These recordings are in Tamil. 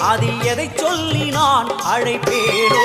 அதில் அது எதை சொல்லி நான் அழைப்பேனோ?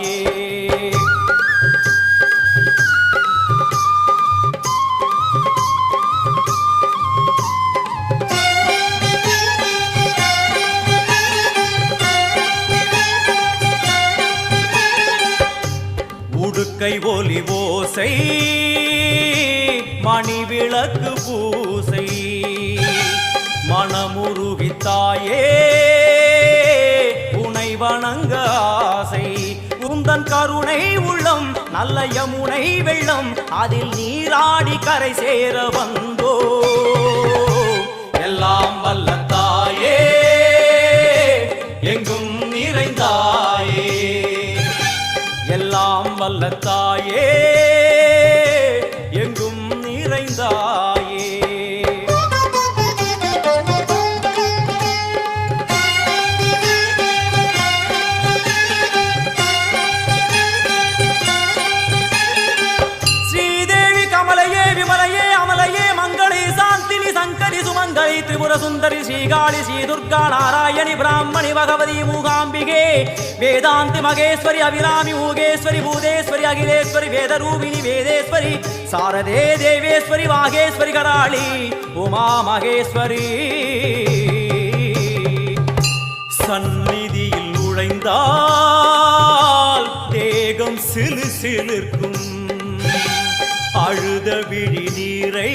கை ஒலி ஓசை மணி விளக்கு பூசை. மனமுருகி தாயே உனை வணங்க ஆசை. உந்தன் கருணை உள்ளம் நல்ல யமுனை வெள்ளம் அதில் நீராடி கரை சேர வந்தோ. எல்லாம் தாயே எங்கும் நிறைந்தாயே. ஸ்ரீதேவி கமலையே விமலையே அமலையே மங்களே சாந்தினி சங்கரி சுமங்கலி திரிபுர சுந்தரி ஸ்ரீகாளி ஸ்ரீ துர்கா நாராயணி பிராமணி பகவதி மூகாம்பிகே. வேதாந்தி மகேஸ்வரி அபிராமி மூகேஸ்வரி பூதேஸ்வரி அகிலேஸ்வரி வேதரூபிணி வேதேஸ்வரி சாரதே தேவேஸ்வரி வாகேஸ்வரி கராளி உமா மகேஸ்வரி. சந்நிதியில் நுழைந்தால் தேகம் சிலு சிலிர்க்கும். அழுத விழி நீரை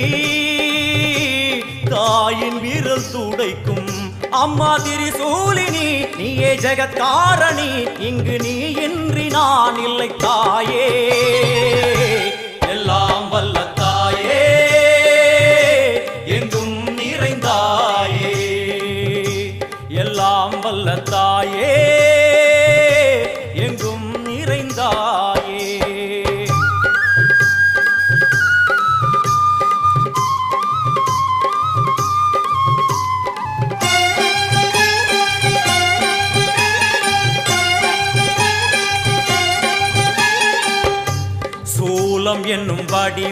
தாயின் விரல் துடைக்கும். அம்மா திரிசூலினி நீயே ஜெகத்காரணி இங்கு நீ இன்றி நான் இல்லை தாயே. எல்லாம் வல்ல தாயே எங்கும் நிறைந்தாயே. எல்லாம் வல்ல தாயே.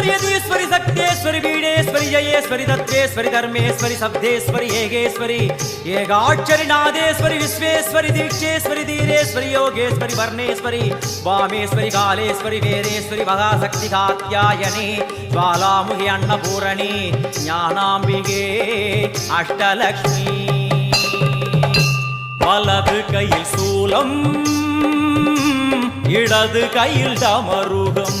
यदीश्वरि शक्तेश्वरि वीणेश्वरि जयेश्वरि दत्तेश्वरि धर्मेश्वरि शब्देश्वरि येगेश्वरि येगाक्षरि नादेश्वरि विश्वेश्वरि दीक्षेश्वरि धीरेश्वरि योगेश्वरि वर्णेश्वरि वामेश्वरि कालेश्वरि वेदेश्वरि महाशक्ति कात्यायनि ज्वालामुखि अन्नपूरणि ज्ञानाम्बिके अष्टलक्ष्मी வலது கையில் சூலம் இடது கையில் டமருகம்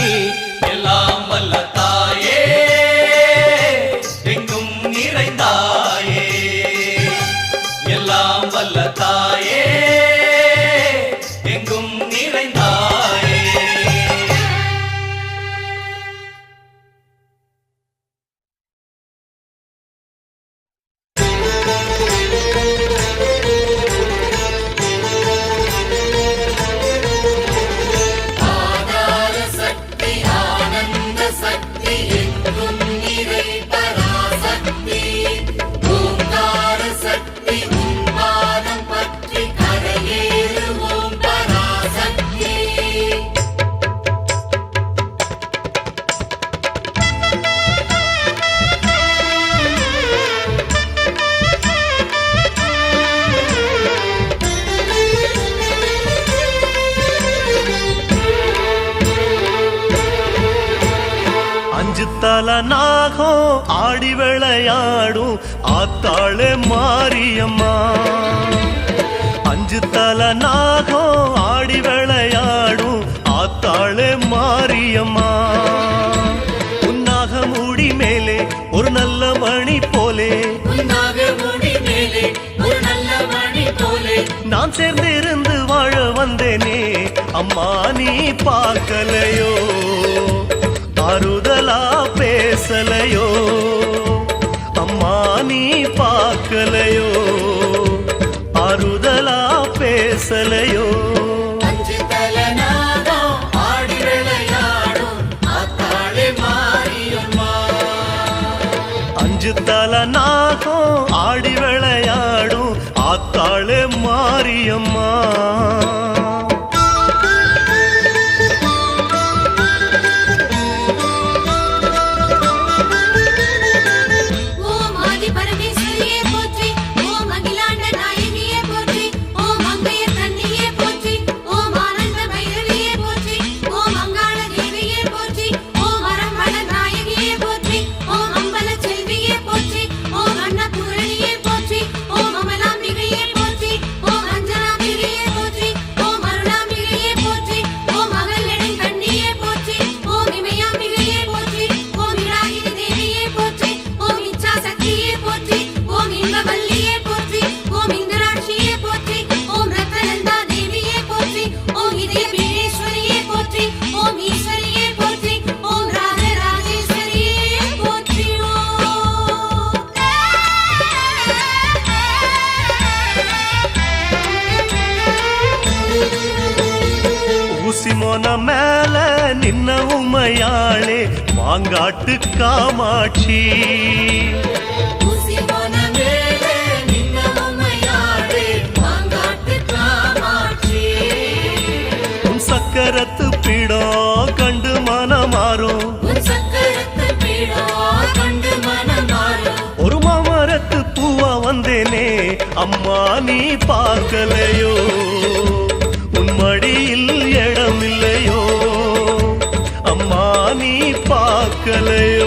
அஞ்சு தல நாகம் ஆடி விளையாடும் ஆத்தாளே மாரியம்மா. அஞ்சு தல நாகம் ஆடி விளையாடும் ஆத்தாளே மாரியம்மா. உன்னாக மூடி மேலே ஒரு நல்ல மணி போலே. உன்னாக முடி மேலே ஒரு நல்ல மணி போலே. நான் சேர்ந்திருந்து வாழ வந்தேனே அம்மா நீ பார்க்கலையோ? ஆறுதலா பேசலையோ? அம்மா நீ பார்க்கலையோ? ஆறுதலா பேசலையோ? அஞ்சு தல நாகம் ஆடி விளையாடும் ஆத்தாளே மாரியம்மா. மொன மேல நின்ன உமையாளே மாங்காட்டு காமாட்சி. சக்கரத்து பிடோ கண்டு மனமாறும். ஒரு மாமரத்து பூவா வந்தேனே அம்மா நீ பார்க்கலையோ? கலைய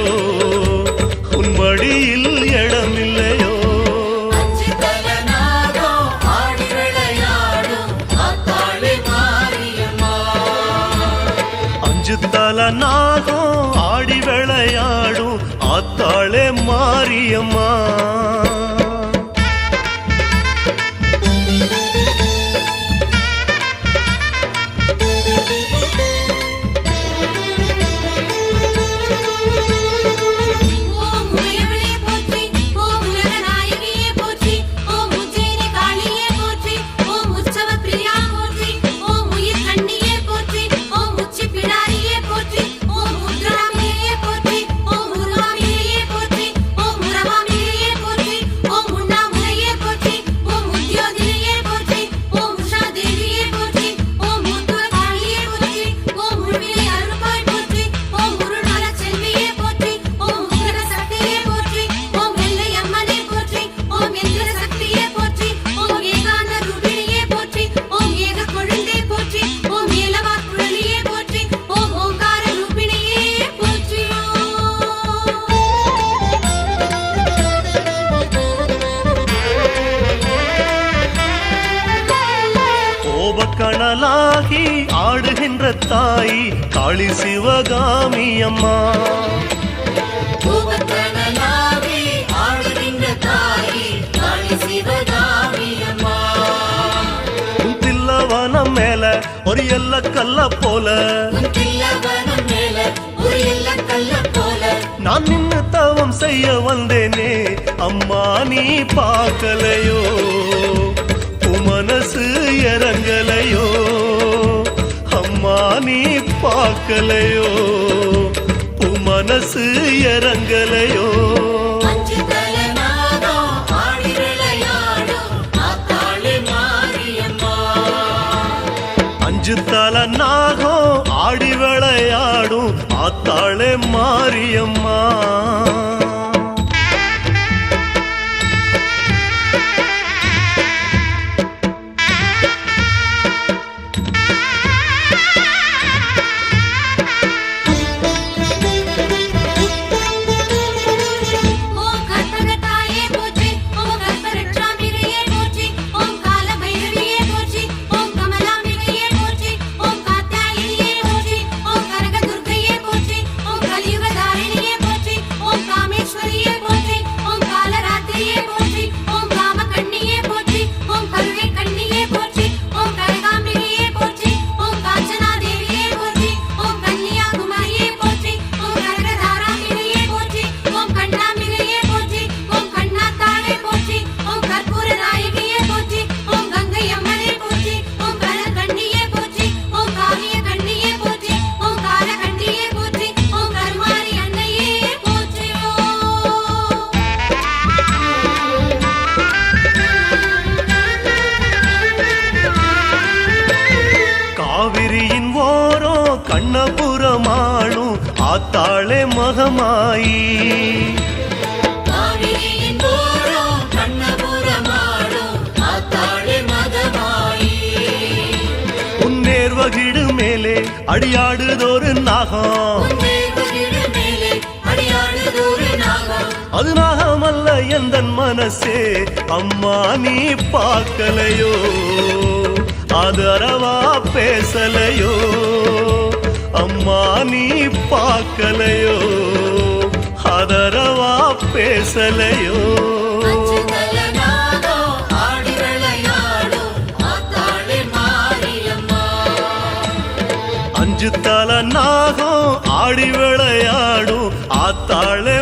என்ற தாய் காளி சிவகாமி அம்மா. மேல ஒரு எல்ல கல்ல போல. நான் நின்று தவம் செய்ய வந்தேனே அம்மா நீ பார்க்கலையோ? மனசு இறங்கலையோ? உமா நீ பார்க்கலையோ உமனசு இறங்கலையோ? அஞ்சு தல நாகம் ஆடி விளையாடும் ஆத்தாளே மாரியம்மா. அடியாடுதோறு நாகம். அது நாகம் அல்ல எந்த மனசே அம்மா நீ பார்க்கலையோ? ஆதரவா பேசலையோ? அம்மா நீ பார்க்கலையோ? ஆதரவா பேசலையோ? தல நாகம் ஆடி விளையாடும் ஆத்தாளே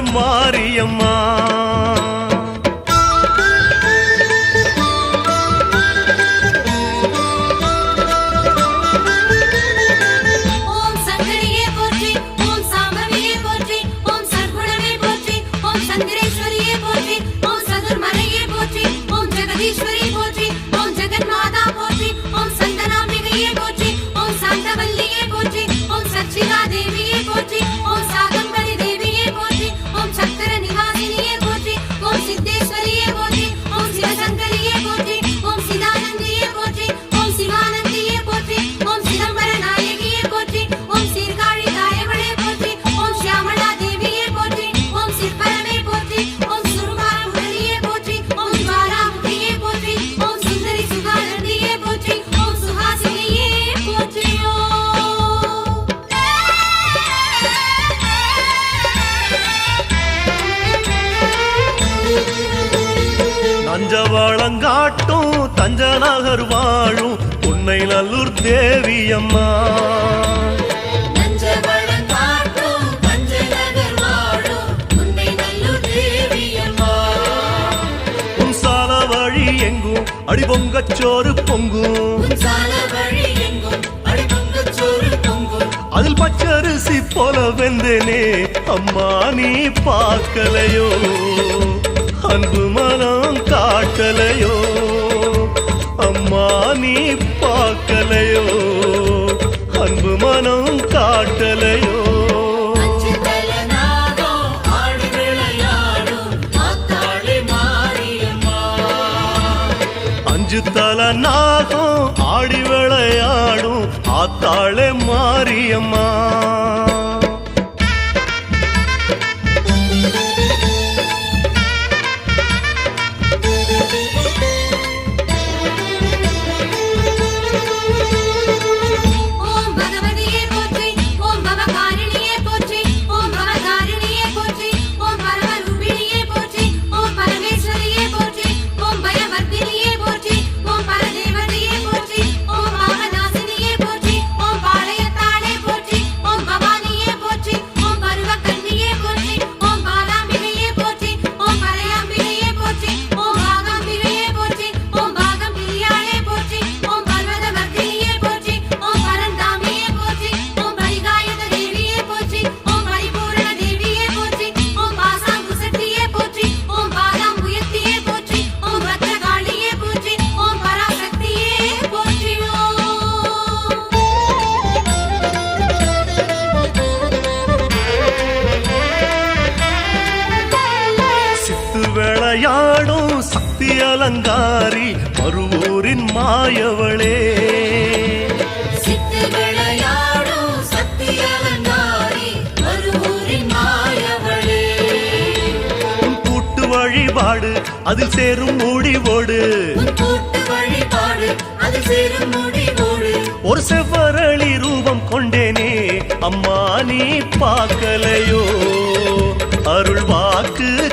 தேவியம்மா. எங்கும் அடிபொங்க சோறு பொங்கும். அதில் பச்சரிசி போல வெந்தனே அம்மா நீ பார்க்கலையோ? அன்பு மனம் காட்டலையோ? அம்மா நீ காட்டலையோ? அன்பு மனம் காட்டலையோ? அஞ்சு தல நாகம் ஆடி விளையாடும் ஆத்தாளே மாரியம்மா. விளையாடும் சக்தி அலங்காரி மறுவோரின் மாயவளே. வழிபாடு அதில் சேரும் முடிவோடு. ஒரு செவ்வரளி ரூபம் கொண்டேனே அம்மா நீ பார்க்கலையோ? அருள் வாக்கு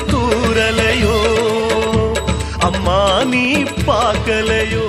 నీ పాకలయో